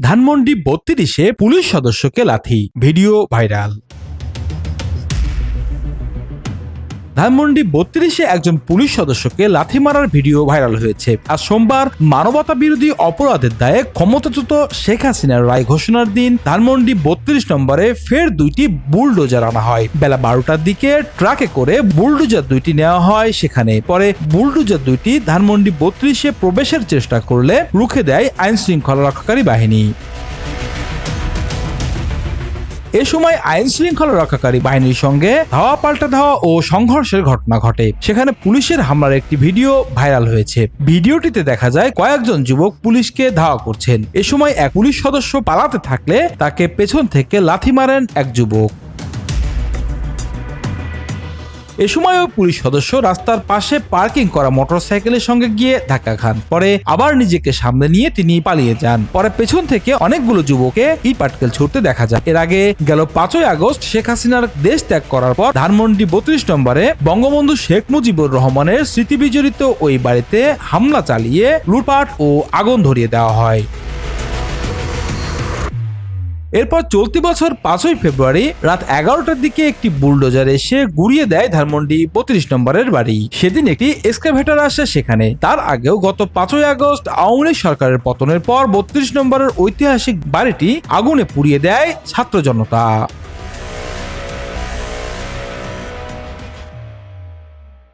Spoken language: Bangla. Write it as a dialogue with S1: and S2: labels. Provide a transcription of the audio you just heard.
S1: ধানমন্ডি বত্রিশে পুলিশ সদস্যকে লাথি। Video viral. ধানমন্ডি বত্রিশে একজন পুলিশ সদস্যকে লাথি মারার ভিডিও ভাইরাল হয়েছে। আর সোমবার মানবতা বিরোধী অপরাধের দায়ে ক্ষমতাচ্যুত শেখ হাসিনার রায় ঘোষণার দিন ধানমন্ডি বত্রিশ নম্বরে ফের দুইটি বুলডোজার আনা হয়। বেলা বারোটার দিকে ট্রাকে করে বুলডোজার দুইটি নেওয়া হয় সেখানে। পরে বুলডোজার দুইটি ধানমন্ডি বত্রিশে প্রবেশের চেষ্টা করলে রুখে দেয় আইন শৃঙ্খলা রক্ষাকারী বাহিনী। এ সময় আইন শৃঙ্খলা রক্ষাকারী বাহিনীর সঙ্গে ধাওয়া পাল্টা ধাওয়া ও সংঘর্ষের ঘটনা ঘটে। সেখানে পুলিশের হামলার একটি ভিডিও ভাইরাল হয়েছে। ভিডিওটিতে দেখা যায় কয়েকজন যুবক পুলিশকে ধাওয়া করছেন। এ সময় এক পুলিশ সদস্য পালাতে থাকলে তাকে পেছন থেকে লাথি মারেন এক যুবক। এ সময় ওই পুলিশ সদস্য রাস্তার পাশে পার্কিং করা মোটরসাইকেলের সঙ্গে গিয়ে ধাক্কা খান। পরে আবার নিজেকে সামনে নিয়ে তিনি পালিয়ে যান। পরে পেছন থেকে অনেকগুলো যুবকে ইট পাটকেল ছুটতে দেখা যায়। এর আগে গেল পাঁচই আগস্ট শেখ হাসিনার দেশ ত্যাগ করার পর ধানমন্ডি বত্রিশ নম্বরে বঙ্গবন্ধু শেখ মুজিবুর রহমানের স্মৃতি বিজড়িত ওই বাড়িতে হামলা চালিয়ে লুটপাট ও আগুন ধরিয়ে দেওয়া হয়। এরপর চলতি বছর পাঁচই ফেব্রুয়ারি রাত এগারোটার দিকে একটি বুলডোজার এসে গুড়িয়ে দেয় ধানমন্ডি বত্রিশ নম্বরের বাড়ি। সেদিন একটি এক্সকাভেটর আসে সেখানে। তার আগেও গত পাঁচই আগস্ট আওয়ামী সরকারের পতনের পর বত্রিশ নম্বরের ঐতিহাসিক বাড়িটি আগুনে পুড়িয়ে দেয় ছাত্র জনতা।